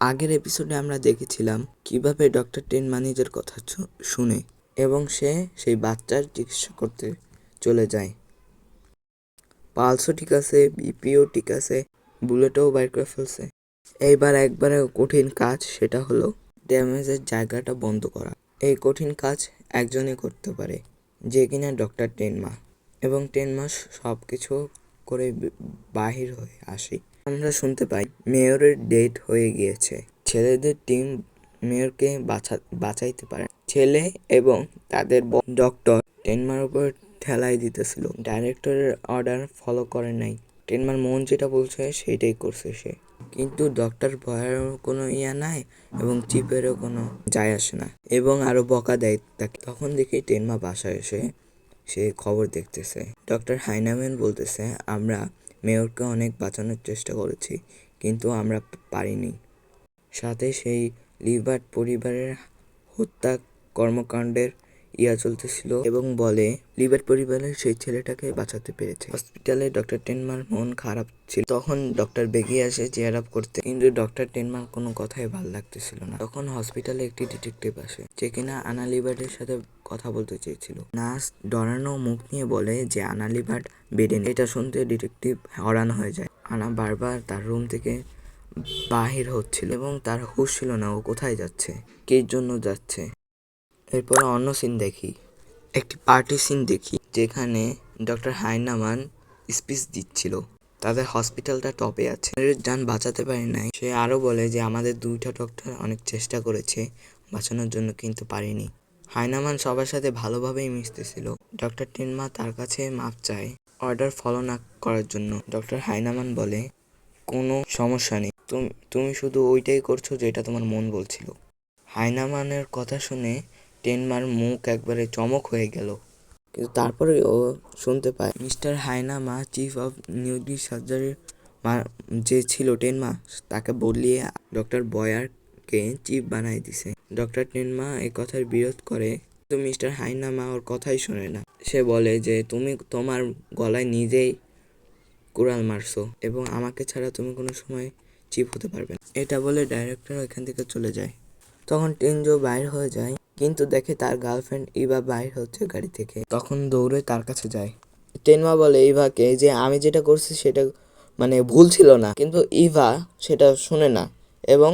আগের এপিসোডে আমরা দেখেছিলাম কীভাবে ডক্টর টেনমা নিজের কথা শুনে এবং সে সেই বাচ্চার চিকিৎসা করতে চলে যায়। পালসও ঠিক আছে বিপিও ঠিক আছে বুলেটও বাইর করে ফেলছে। এইবার একবারে কঠিন কাজ সেটা হলো ড্যামেজের জায়গাটা বন্ধ করা। এই কঠিন কাজ একজনই করতে পারে, যে কিনা ডক্টর টেনমা এবং টেন মাস সব কিছু করে বাহির হয়ে আসি। আমরা শুনতে পাই, মেয়রের ডেট হয়ে গিয়েছে। ছেলেদের টিম মেয়রকে বাঁচা বাঁচাইতে পারে। ছেলে এবং তাদের ডক্টর টেনমার উপর ঠেলাই দিতেছিল। ডাইরেক্টরের অর্ডার ফলো করে নাই। টেনমার মন যেটা বলছে সেটাই করছে সে। কিন্তু ডক্টর ভয়েরও কোনো ইয়া নাই এবং চিপেরও কোনো যায় আসে না এবং আরও বকা দেয় তাকে। তখন দেখি টেনমা বাসায় এসে সে খবর দেখতেছে। ডক্টর হাইনাম্যান বলতেছে, আমরা মেয়রকে অনেক বাঁচানোর চেষ্টা করেছি কিন্তু আমরা পারিনি। সাথে সেই লিভার পরিবারের হত্যা কর্মকাণ্ডের ইয়া চলতেছিল এবং বলে লিবার্ট পরিবারের সেই ছেলেটাকে বাঁচাতে পেরেছে। হসপিটালে ডক্টর টেনমার মন খারাপ ছিল। তখন ডক্টর বেগিয়ে আসে চেয়ার আপ করতে। কিন্তু ডক্টর টেনমার কোনো কথাই ভালো লাগতেছিল না। তখন হসপিটালে একটি ডিটেকটিভ আসে, যে কিনা আনা লিবার্টের সাথে কথা বলতে চেয়েছিল। নার্স ডরানো মুখ নিয়ে বলে যে, আনা বেডে নেই। এটা শুনতে ডিটেকটিভ হরান হয়ে যায়। আনা বারবার তার রুম থেকে বাহির হচ্ছিল এবং তার হুশ ছিল না ও কোথায় যাচ্ছে, কে জন্য যাচ্ছে। এরপরে অন্য সিন দেখি। একটি পার্টি সিন দেখি, যেখানে ডক্টর হাইনামান স্পিচ দিচ্ছিল। তাদের হসপিটালটা টপে আছে। যান বাঁচাতে পারি নাই। সে আরও বলে যে, আমাদের দুইটা ডক্টর অনেক চেষ্টা করেছে, বাঁচানোর জন্য কিন্তু পারিনি। হাইনামান সবার সাথে ভালোভাবেই মিশতেছিল। ডক্টর টেনমা তার কাছে মাপ চায় অর্ডার ফলো না করার জন্য। ডক্টর হাইনামান বলে, কোনো সমস্যা নেই। তুম- তুমি শুধু ওইটাই করছ যেটা তোমার মন বলছিল। হাইনামানের কথা শুনে টেনমার মুখ একবারে চমক হয়ে গেল। কিন্তু তারপরে ও শুনতে পায়, mister Heinemann, chief of neuro সার্জারির যে ছিল টেনমা, তাকে বলিয়ে ডক্টর বয়ারকে চিফ বানাই দিছে। ডক্টর টেনমা এই কথার বিরোধ করে তো মিস্টার হাইনামা ওর কথাই শোনে না। সে বলে যে, তুমি তোমার গলায় নিজেই কুড়াল মারছো এবং আমাকে ছাড়া তুমি কোনো সময় চিপ হতে পারবে এটা বলে ডাইরেক্টর ওইখান থেকে চলে যায়। তখন টেনজো বাইর হয়ে যায়। কিন্তু দেখে তার গার্লফ্রেন্ড ইভা বাইর হচ্ছে গাড়ি থেকে। তখন দৌড়ে তার কাছে যায়। টেনমা বলে, ইভাকে যে আমি যেটা করছি সেটা মানে ভুল ছিল না, কিন্তু ইভা সেটা শুনে না এবং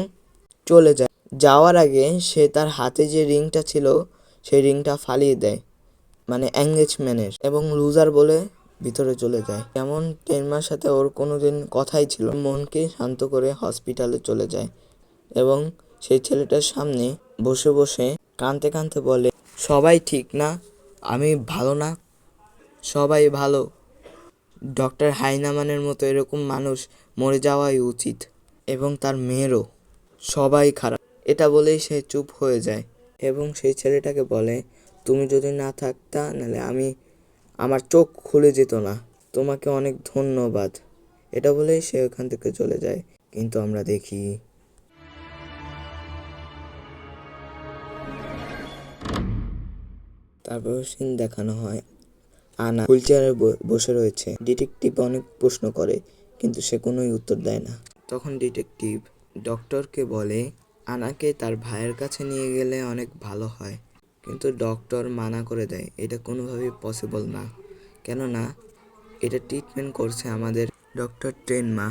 চলে যায়। যাওয়ার আগে সে তার হাতে যে রিংটা ছিল, সেই রিংটা ফালিয়ে দেয় মানে এঙ্গেজমেন্টের এবং লুজার বলে ভিতরে চলে যায়। যেমন টেনমার সাথে ওর কোনো দিন কথাই ছিল মনকে শান্ত করে হসপিটালে চলে যায় এবং সেই ছেলেটার সামনে বসে বসে কানতে কানতে বলে, সবাই ঠিক না? আমি ভালো না? সবাই ভালো? ডক্টর হাইনামানের মতো এরকম মানুষ মরে যাওয়াই উচিত এবং তার মেয়েরও। সবাই খারাপ। এটা বলেই সে চুপ হয়ে যায় এবং সেই ছেলেটাকে বলে, তুমি যদি না থাকতা, নাহলে আমি, আমার চোখ খুলে যেত না। তোমাকে অনেক ধন্যবাদ। এটা বলেই সে ওখান থেকে চলে যায়। কিন্তু আমরা দেখি তারপর সিন দেখানো হয়। আনা হুইল চেয়ারে বসে রয়েছে। ডিটেকটিভ অনেক প্রশ্ন করে, কিন্তু সে কোনোই উত্তর দেয় না। তখন ডিটেকটিভ ডক্টরকে বলে, আনাকে তার ভাইয়ের কাছে নিয়ে গেলে অনেক ভালো হয়। কিন্তু ডক্টর মানা করে দেয়, এটা কোনোভাবেই পসিবল না। কেননা, এটা ট্রিটমেন্ট করছে আমাদের ডক্টর টেনমা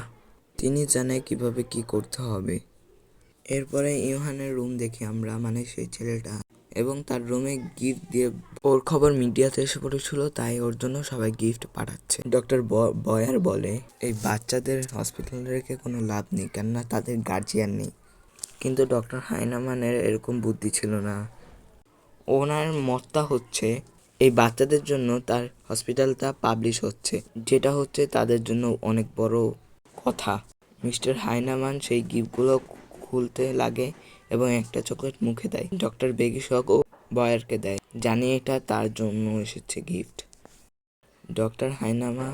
তিনি জানে কীভাবে কি করতে হবে। এরপরে ইউহানের রুম দেখি আমরা মানে সেই ছেলেটা এবং তার রুমে গিফট দিয়ে ওর খবর মিডিয়াতে এসে পড়েছিল, তাই ওর জন্য সবাই গিফট পাঠাচ্ছে। ডক্টর বয়ার বলে, এই বাচ্চাদের হসপিটালে রেখে কোনো লাভ নেই, কেননা তাদের গার্জিয়ান নেই। কিন্তু ডক্টর হাইনামানের এরকম বুদ্ধি ছিল না। ওনার মতটা হচ্ছে, এই বাচ্চাদের জন্য তার হসপিটালটা পাবলিশ হচ্ছে, যেটা হচ্ছে তাদের জন্য অনেক বড় কথা। মিস্টার হাইনামান সেই গিফটগুলো খুলতে লাগে এবং একটা চকলেট মুখে দেয়। ডক্টর বেগিশক ও বয়ারকে দেয়। জানি এটা তার জন্য এসেছে গিফট। ডক্টর হাইনামা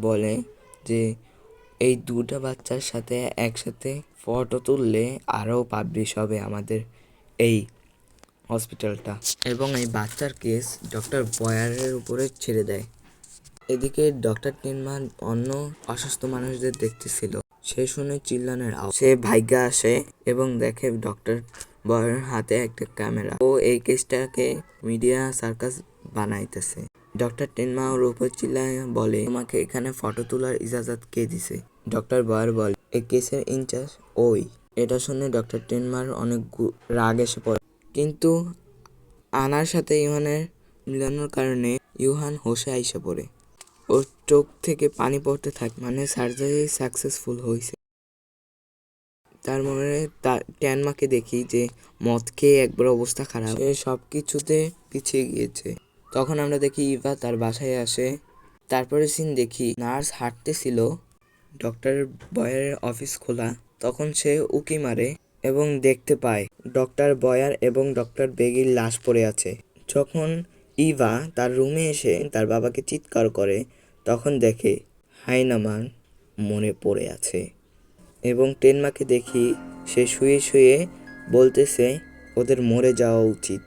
বলে যে, এই দুটা বাচ্চার সাথে একসাথে ফটো তুললে আরও পাবলিশ হবে আমাদের এই হসপিটালটা। এবং এই বাচ্চার কেস ডক্টর বয়ারের উপরে ছেড়ে দেয়। এদিকে ডক্টর টিনমান অন্য অসুস্থ মানুষদের দেখতেছিল। সে শুনে চিল্লানের আওয়াজ সে ভাগ্যা আসে এবং দেখে ডক্টর বয়ের হাতে একটা ক্যামেরা। ও এই কেসটাকে মিডিয়া সার্কাস বানাইতেছে। ডক্টর টেনমা ওর উপর চিল্লায় বলে, তোমাকে এখানে ফটো তোলার ইজাজত কে দিছে? ডক্টর বয়ার বলে এই কেসের ইনচার্জ ওই। এটা শুনে ডক্টর টেনমার অনেক রাগ এসে পড়ে। কিন্তু আনার সাথে ইউহানের মিলানোর কারণে ইউহান হোসে আইসে পড়ে। ওর চোখ থেকে পানি পড়তে থাকে মানে সার্জারি সাকসেসফুল হয়েছে তার মনে তার ট্যানমাকে দেখি যে মদ খেয়ে একবার অবস্থা খারাপ। সে সব কিছুতে পিছিয়ে গিয়েছে। তখন আমরা দেখি ইভা তার বাসায় আসে। তারপরে সিন দেখি নার্স হাঁটতেছিল ডক্টর বয়ারের অফিস খোলা। তখন সে উকি মারে এবং দেখতে পায় ডক্টর বয়ার এবং ডক্টর বেগির লাশ পড়ে আছে। যখন ইভা তার রুমে এসে তার বাবাকে চিৎকার করে, তখন দেখে হাইনামান মনে পড়ে আছে এবং টেনমাকে দেখি সে শুয়ে শুয়ে বলতেছে, ওদের মরে যাওয়া উচিত,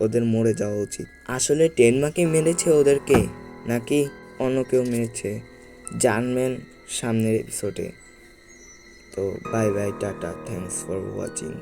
ওদের মরে যাওয়া উচিত। আসলে টেনমাকে মেরেছে ওদেরকে নাকি অন্য কেউ মেরেছে, জানবেন সামনের এপিসোডে তো বাই বাই টাটা থ্যাঙ্কস ফর ওয়াচিং